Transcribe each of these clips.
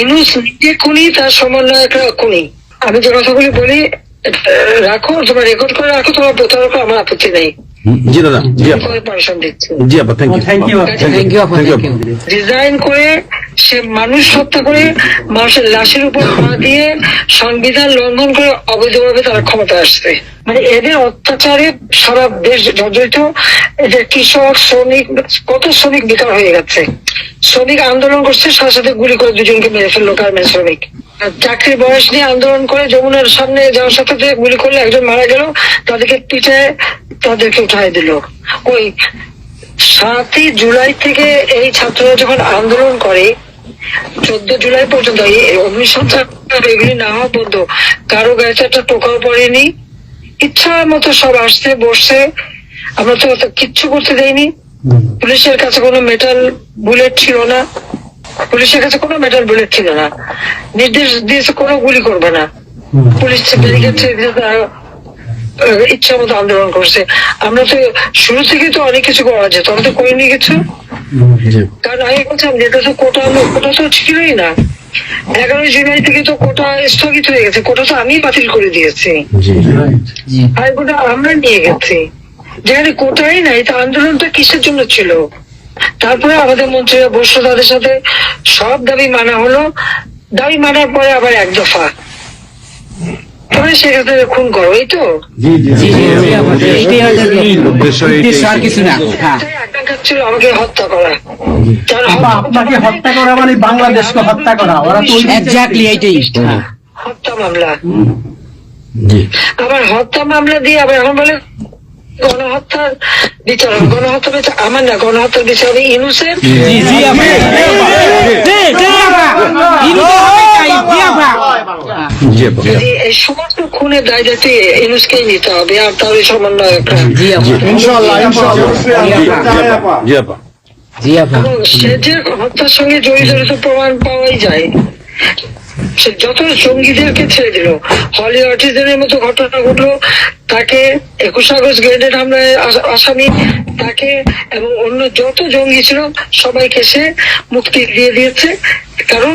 ইনুস নিজে খুনি তার সমন্বয়করা খুনি। আমি যে কথাগুলি বলি রাখো তোমরা রেকর্ড করে রাখো তোমার প্রতারক আমার আপত্তি নেই। জি দাদা জি আপা। জি আপা thank you thank you thank you thank you design করে সে মানুষ হত্যা করে মানুষের লাশের উপর পা দিয়ে সংবিধান লঙ্ঘন করে অবৈধভাবে তারা ক্ষমতা আসছে। মানে এদের অত্যাচারে সারা দেশ জর্জরিত। এদের কৃষক শ্রমিক, কত শ্রমিক বেকার হয়ে গেছে। শ্রমিক আন্দোলন করছে, সাথে সাথে গুলি করে দুজনকে মেরে ফেলল গার্মেন্ট শ্রমিক। চাকরির বয়স নিয়ে আন্দোলন করে যমুনার সামনে যাওয়ার সাথে সাথে গুলি করলে একজন মারা গেল, তাদেরকে পিঠে তাদেরকে উঠাই দিল। ওই সাতই জুলাই থেকে এই ছাত্ররা যখন আন্দোলন করে, চোদ্দ জুলাই পর্যন্ত, এই অগ্নিসংখ্যা এগুলি না হওয়া পর্যন্ত কারও গায়ে একটা টোকাও পড়েনি। ইচ্ছা মতো সব আসছে বসছে। আমরা তো অত কিচ্ছু করতে দেয়নি পুলিশের কাছে কোনো মেটাল বুলেট ছিল না। পুলিশের কাছে কোনো মেটাল বুলেট ছিল না। নির্দেশ দিয়েছে কোনো গুলি করবে না। পুলিশ ব্যারিকেড ইচ্ছা মতো আন্দোলন করছে। আমরা তো শুরু থেকে তো অনেক কিছু করা যেত। আমরা তো করিনি কিছু। কারণ আমি বলছিলাম যেটা তো কোটা কোটা তো ছিলই না। এগারোই জুলাই থেকে তো কোটা স্থগিত হয়ে গেছে। কোটা তো আমি বাতিল করে দিয়েছি। জি জি। আর কোটা আমরা নিয়ে গেছি। যেখানে কোটাই নাই তা আন্দোলনটা কিসের জন্য ছিল? তারপরে আমাদের মন্ত্রীরা বসল তাদের সাথে। সব দাবি মানা হলো। দাবি মানার পরে আবার এক দফা খুন করো এই তো আর কিছু না হ্যাঁ আমাকে হত্যা করা আপনাকে হত্যা করা মানে বাংলাদেশকে হত্যা করা ওরা তো এক্স্যাক্টলি এইটাই হ্যাঁ হত্যা মামলা আবার হত্যা মামলা দিয়ে আবার এখন বলে গণহত্যার বিচার। গণহত্যার বিচার আমার না গণহত্যার বিচার হবে ইনুসের সমস্ত খুনের দায় দায়িত্ব ইনুসকেই নিতে হবে আর তার ওই সমন্বয়করা জি আপা ইনশাআল্লাহ ইনশাআল্লাহ। জি আপা। জি আপা। জি আপা। এবং সে যে হত্যার সঙ্গে জড়িত তো প্রমাণ পাওয়াই যায়। সে যত জঙ্গিদেরকে ছেড়ে দিল হলি আর্টিস্টদের মতো ঘটনা ঘটলো তাকে একুশ আগস্ট গ্রেনেড হামলায় আসামি তাকে এবং অন্য যত জঙ্গি ছিল সবাইকে সে মুক্তি দিয়ে দিয়েছে। কারণ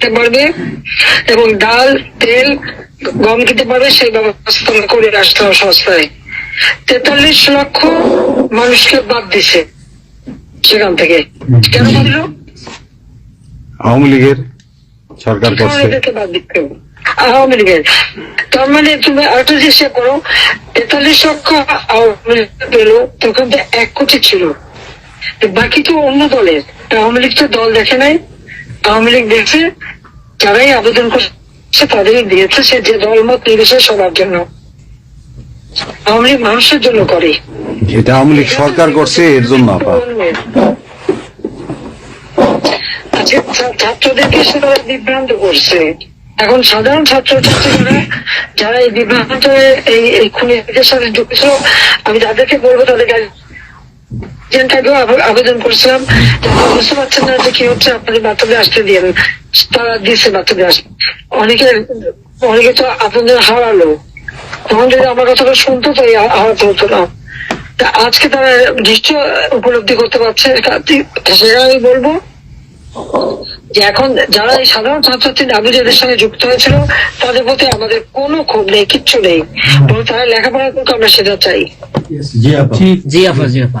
কিনতে পারবে এবং ডাল তেল গম খেতে পারবে সেই ব্যবস্থা করে আসতাম সংস্থায় তেতাল্লিশ লক্ষ মানুষকে বাদ দিছে সেখান থেকে। কেন দিল? আওয়ামী লীগের সরকার আওয়ামী লীগের। তার মানে তুমি আরেকটা চেষ্টা করো তেতাল্লিশ লক্ষ আওয়ামী লীগ পেল তখন তো এক কোটি ছিল। বাকি তো অন্য দলের। আওয়ামী লীগ তো দল দেখে নাই। আওয়ামী লীগ দেখছে যারাই আবেদন করছে তাদেরই দিয়েছে সে যে মত নির্বিশেষে সবার জন্য। আওয়ামী লীগ মানুষের জন্য করে। এটা আওয়ামী লীগ সরকার করছে এর জন্য আপা আজকে ছা- ছাত্রদেরকে সেটা বিভ্রান্ত করছে। এখন সাধারণ ছাত্র ছাত্রীরা যারা এই বিভ্রান্ত এই এই খুনিদের সাথে যুক্ত আমি তাদেরকে বলব তাদের গার্জেনটাকেও আবেদন করছিলাম। বুঝতে পারছেন না যে কি হচ্ছে আপনাদের বাচ্চাদের আসতে দিয়ে তারা দিচ্ছে বাচ্চাদের আসতে অনেকে অনেকে তো আপনাদের হারালো। তখন যদি আমার কথাটা শুনতো তো এই আ- আহত হতো না। তা আজকে তারা নিশ্চয় উপলব্ধি করতে পারছে। সেটা আমি বলব যে এখন যারা এই সাধারণ ছাত্রছাত্রী নাবিজাদের সঙ্গে যুক্ত হয়েছিল তাদের প্রতি আমাদের কোনো ক্ষোভ নেই কিচ্ছু নেই। তারা লেখাপড়া করতে আমরা সেটা চাই। জি আপা জি আপা জি আপা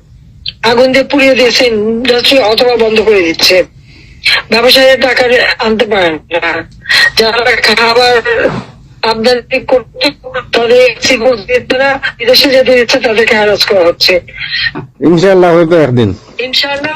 আগুন দিয়ে পুড়িয়ে দিয়েছে ইন্ডাস্ট্রি অথবা বন্ধ করে দিচ্ছে। ব্যবসায়ীরা টাকা আনতে পারেন না। যারা খাবার আমদানি করতে তাদের না বিদেশে যেতে দিচ্ছে তাদেরকে হ্যারাস করা হচ্ছে। ইনশাল্লাহ হয়তো একদিন। ইনশাআল্লাহ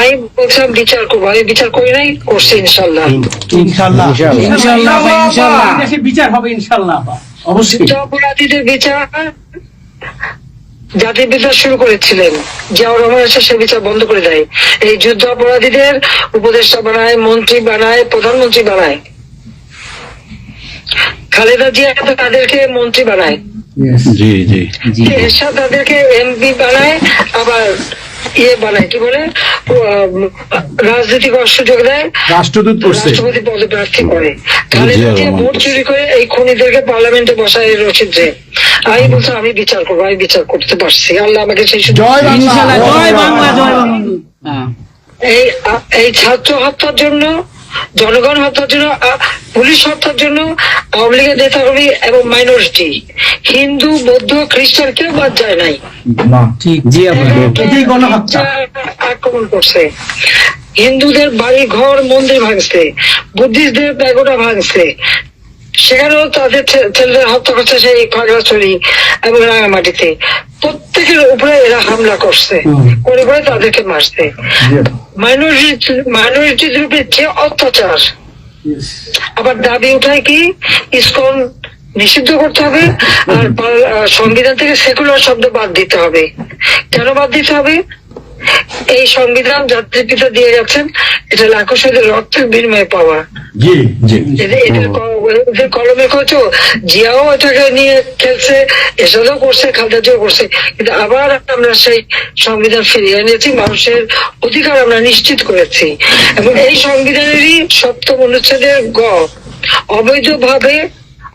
আমি বলছিলাম বিচার করব আমি বিচার করি নাই করছি ইনশাল্লাহ। ইনশাল্লাহ। ইনশাল্লাহ, বিচার হবে ইনশাল্লাহ। অবশ্যই। অপরাধীদের বিচার জাতির বিচার শুরু করেছিলেন জিয়াউর রহমান এসে সে বিচার বন্ধ করে দেয়। এই যুদ্ধ অপরাধীদের উপদেষ্টা বানায় মন্ত্রী বানায় প্রধানমন্ত্রী বানায়। খালেদা জিয়া তো তাদেরকে মন্ত্রী বানায়। জি জি জি। এরশাদ তাদেরকে এমপি বানায় আবার ইয়ে বানায় কি বলে? রাজনৈতিক সুযোগ দেয় রাষ্ট্রদূত রাষ্ট্রপতি পদে প্রার্থী করে। তাহলে ভোট চুরি করে এই খুনিদেরকে পার্লামেন্টে বসায় রচিত যে আমি বলছি আমি বিচার করব আমি বিচার করতে পারছি। আল্লাহ আমাকে সেই সুযোগ জয় বাংলা। জয় বাংলা জয় বাংলা। হ্যাঁ এই এই ছাত্র হত্যার জন্য জনগণ হত্যার জন্য পুলিশ হত্যার জন্য আওয়ামী লীগের নেতাকর্মী এবং মাইনরিটি হিন্দু বৌদ্ধ খ্রিস্টান কেউ বাদ যায় নাই। আক্রমণ করছে। হিন্দুদের বাড়ি ঘর মন্দির ভাঙছে। বুদ্ধিস্টদের প্যাগোডা ভাঙছে। সেখানেও তাদের ছেলেদের হত্যা করছে সেই খাগড়াছড়ি এবং রাঙামাটিতে। প্রত্যেকের উপরে এরা হামলা করছে। করে করে তাদেরকে মারছে। মাইনরিটি রূপে উপরে যে অত্যাচার। আবার দাবি উঠায় কি? ইসকন নিষিদ্ধ করতে হবে আর সংবিধান থেকে সেকুলার শব্দ বাদ দিতে হবে। কেন বাদ দিতে হবে? এই সংবিধান জাতির পিতা দিয়ে গেছেন এটা লাখো শহীদের রক্তের বিনিময়ে পাওয়া। জি কলমে কত জিয়াও এটাকে নিয়ে খেলছে এসবও করছে খালদাজিও করছে কিন্তু আবার আমরা সেই সংবিধান ফিরিয়ে এনেছি মানুষের অধিকার আমরা নিশ্চিত করেছি। এবং এই সংবিধানেরই সপ্তম অনুচ্ছেদের গ অবৈধভাবে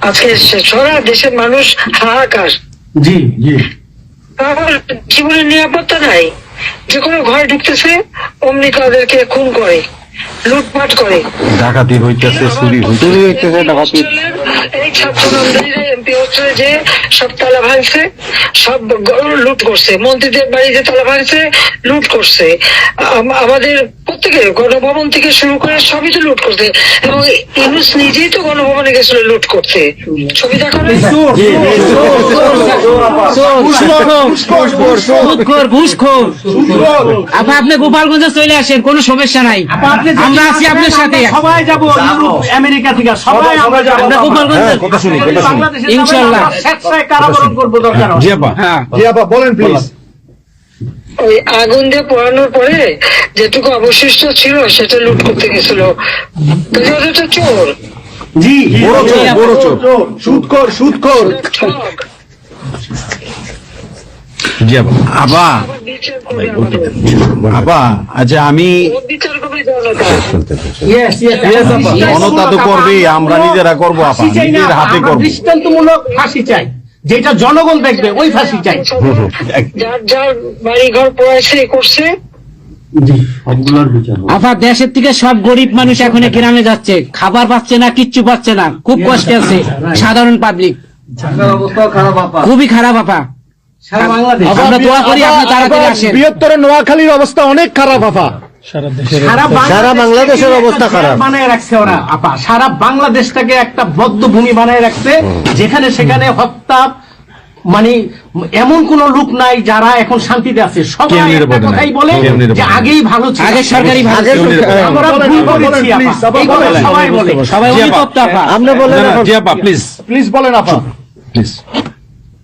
আজকে সারা দেশের মানুষ হাহাকার। জি জি। আমার জীবনের নিরাপত্তা নাই। যে কোনো ঘরে ঢুকতেছে অমনি তাদেরকে খুন করে। লুটপাট করে ডাকাতি হইতেছে চুরি হইতেছে এই ছাত্র নন্দীরা এমপি হোস্টেলে যে সব তালা ভাঙছে সব লুট করছে মন্ত্রীদের বাড়িতে তালা ভাঙছে লুট করছে আমাদের প্রত্যেকের গণভবন থেকে শুরু করে সবই তো লুট করছে এবং ইউনুস নিজেই তো গণভবনে গেছিল লুট করতে ছবি দেখা আপনি গোপালগঞ্জে চলে আসেন কোনো সমস্যা নাই আপনি আমরা আছি আপনার সাথে। সবাই যাব আমেরিকা থেকে সবাই আমরা যাব। আমরা গোপালগঞ্জে হ্যাঁ, কথা শুনি কথা শুনি ইনশাআল্লাহ। স্বেচ্ছায় কারাবরণ করব দরকার জি আপা হ্যাঁ। জি আপা বলেন। প্লিজ ওই আগুন দিয়ে পোড়ানোর পরে যেটুকু অবশিষ্ট ছিল সেটা লুট করতে গেছিল। ওটা চোর। জি। বড় চোর। বড় চোর। সুদখোর ঠক জি আপা আবা। আবা আচ্ছা আমি জনতা। তো আমরা নিজেরা করব, আপা। নিজের হাতে করব। দৃষ্টান্তমূলক ফাঁসি চাই। যেটা জনগণ দেখবে ওই ফাঁসি চাই। যার যার বাড়ি ঘর পড়াইছে করছে। দেশের থেকে সব গরিব মানুষ এখন গ্রামে যাচ্ছে। খাবার পাচ্ছে না কিচ্ছু পাচ্ছে না। খুব কষ্টে আছে সাধারণ পাবলিক খুবই খারাপ আপা বৃহত্তর নোয়াখালীর অবস্থা অনেক খারাপ আপা সারা বাংলাদেশের অবস্থা খারাপ। বানায় রাখছে ওরা আপা সারা বাংলাদেশটাকে একটা বদ্ধ ভূমি বানায় রাখছে যেখানে সেখানে হত্যা মানে এমন কোন লোক নাই যারা এখন শান্তিতে আছে। সবাই। কথাই বলে যে আগেই ভালো ছিল। আগে সরকারি আমরা ভুল করেছি। সবাই বলে। সবাই আপনি বলেন প্লিজ। প্লিজ বলেন আপা প্লিজ।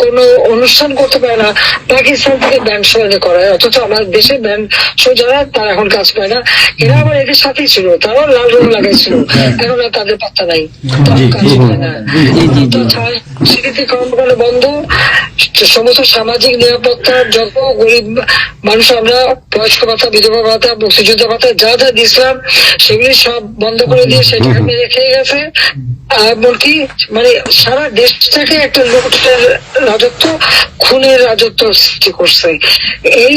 কোন অনুষ্ঠান করতে পারে না পাকিস্তান থেকে ব্যান্ড এনে করায় অথচ আমার দেশে ব্যান্ড শো যারা তারা এখন কাজ পায় না। এরা আবার এদের সাথেই ছিল তারাও লাল রং লাগাইছিল এখন আর তাদের পাত্তা নাই। কাজ পায় না। সংস্কৃতি কর্মকাণ্ড বন্ধ সমস্ত সামাজিক নিরাপত্তা যত গরিব মানুষ আমরা বয়স্ক ভাতা বিধবা ভাতা মুক্তিযোদ্ধা ভাতা যা যা দিয়েছিলাম সেগুলি সব বন্ধ করে দিয়ে সেটা রেখে গেছে। এমনকি মানে সারা দেশটাকে একটা লোকের রাজত্ব খুনের রাজত্ব সৃষ্টি করছে। এই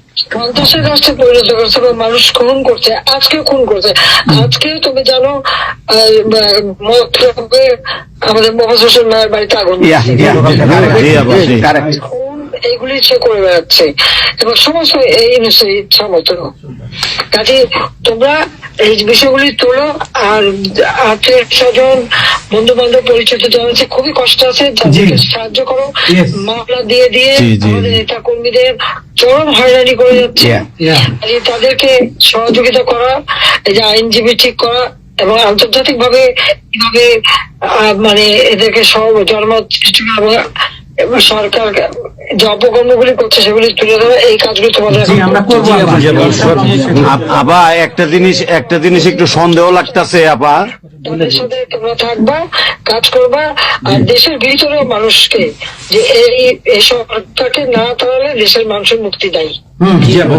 যে কাছ থেকে। সন্ত্রাসের রাষ্ট্রে পরিণত করছে বা মানুষ খুন করছে আজকে খুন করছে আজকে তুমি জানো আমাদের মোহাম্মদ হোসেন মায়ের বাড়িতে আগুন এইগুলি সে করে বেড়াচ্ছে। এবং সমস্ত এই ইনসের ইচ্ছা মতো। কাজে তোমরা এই বিষয়গুলি তোলো আর আত্মীয় স্বজন বন্ধু বান্ধব পরিচিত যারা আছে খুবই কষ্ট আছে তাদেরকে সাহায্য করো. মামলা দিয়ে দিয়ে আমাদের। নেতা কর্মীদের চরম হয়রানি করে যাচ্ছে। তাদেরকে সহযোগিতা করা এই যে আইনজীবী ঠিক করা এবং আন্তর্জাতিক ভাবে কীভাবে আহ, মানে এদেরকে সব জনমত সৃষ্টি করা এবং এবং সরকার যে অপকর্মগুলি করছে সেগুলি তুলে ধরা এই কাজগুলি তোমাদের আমরা করব আবার। আপা একটা জিনিস একটা জিনিস একটু সন্দেহ লাগতেছে আপা। তোমরা থাকবা কাজ করবা আর দেশের ভিতরে মানুষকে যে এই এই সরকারকে না তাহলে দেশের মানুষের মুক্তি দেয়।